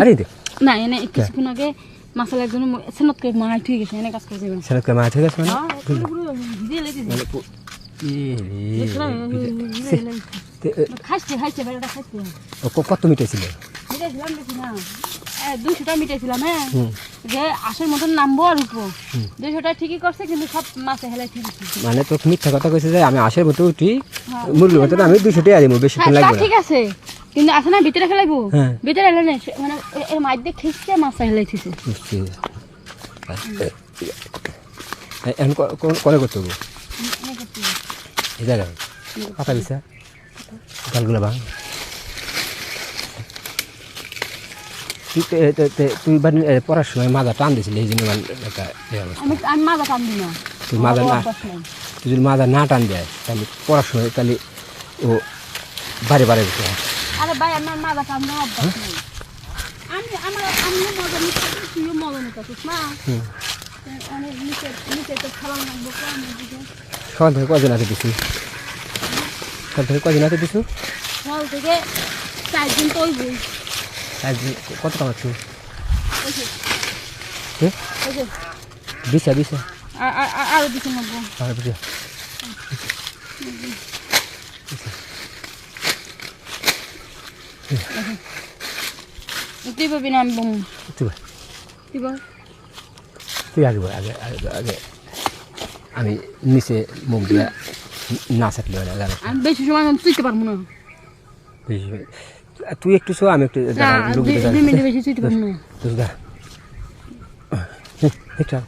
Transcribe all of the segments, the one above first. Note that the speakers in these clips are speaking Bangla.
আরে দে না এনে কিছুক্ষণ আগে মাসালা একজন সেনত করে মারাই ঠিক গেছে এনে কাজ করে যাবেন সেটা কে মাছ হয়ে গেছে মানে? হ্যাঁ ভিজে লেগে কত মিটার ছিল মিটাইছিলাম হ্যাঁ। যে আশের মতন নামবো আর উঠবো। ঠিকই করছে কিন্তু সব মাছে হেলাই ঠিক মানে তো মিথ্যা কথা কইছে যে আমি আশের মতো উঠি হ্যাঁ। মুরগির মতো আমি দুশো টাকা বেশি হ্যাঁ লাগবে ঠিক আছে। কিন্তু আছে না ভিতরে ফেলাইবো হ্যাঁ। ভিতরে হেলে মানে এর মাছ দিয়ে খিসছে মাছ এ- এখন ক- কোন- করে করতে হবে এই পাতা দিছে। গালগুলো ভাঙ। তুই পড়ার সময় মাজা টান দিছিলি এই জন্য একটা আমি আমি মাজা না। তুই মাজা না তুই যদি মাজা না টান দেয় তাহলে পড়ার সময় তাহলে ও বারে বারে। আরে ভাই আমার মাজা টানবো অভ্যাস নাই। আমি আমার আমিও মজা নিতে তুইও মজা নিতে পারছিস হুম। অনেক নিচে নিচে তো খাওয়া লাগবো সকাল থেকে কজন হাতে দিছি সকাল থেকে কজন হাতে দিছু ফল থেকে চার দিন তো বই আজ কত কামাচ্ছু দিছে দিছে আর আর- আর- নেব বুঝে তুই পাবি না আমি বম তুই তুই তুই আগে আগে আগে আমি নিচে মুখ দিয়ে না থাকলে হয় আমি বেশি সময় তুইতে পারব না তুই একটু শো আমি একটু বেশি তুইতে পারব না এটা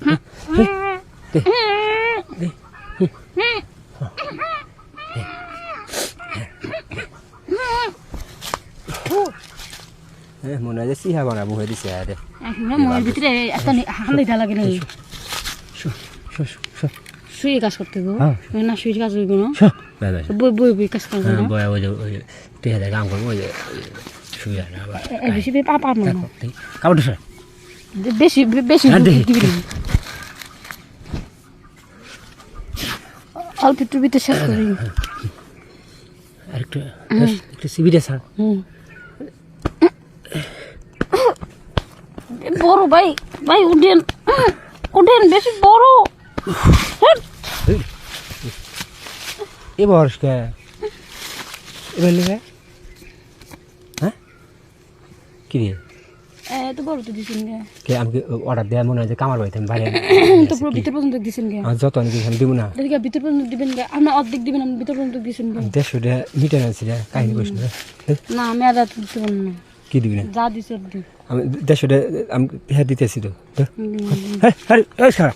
দে এ, মনে হয় যে সিহা বানাবো হয়ে দিছে আরে। মনের ভিতরে এত হালিটা লাগে না। শুয়ে কাজ করতে গো। হ্যাঁ। না শুয়ে কাজ হইব না বাই বাই বই বই বই কাজ করব হ্যাঁ না বয় ওই ওই যে কাম করব ওই শুয়ে না বেশি পা পারব না কাপড় স্যার বেশি বেশি হ্যাঁ, অল্প একটু ভিতরে শেষ করি। আর একটু একটু সিবিটা স্যার হুম। বড় ভাই ভাই উঠেন। উঠেন বেশি বড়। এ বয়স কে? এবার হ্যাঁ? কি রে এত বড় তো দিছেন গে কে আমাকে অর্ডার দেওয়া মনে হয় যে কামার বাড়িতে আমি তো পুরো ভিতর পর্যন্ত দিছেন গে আমার যত অনেক আমি দিব না। দেখি ভিতর পর্যন্ত দিবেন আপনি অর্ধেক ভিতর পর্যন্ত দিছেন মিটার কাহিনী না। না আমি আর দিতে পারব না। কি দিবি না যা দিছ আমি দেড়শো টাকা আমি হ্যাঁ দিতেছি তো হ্যাঁ হ্যাঁ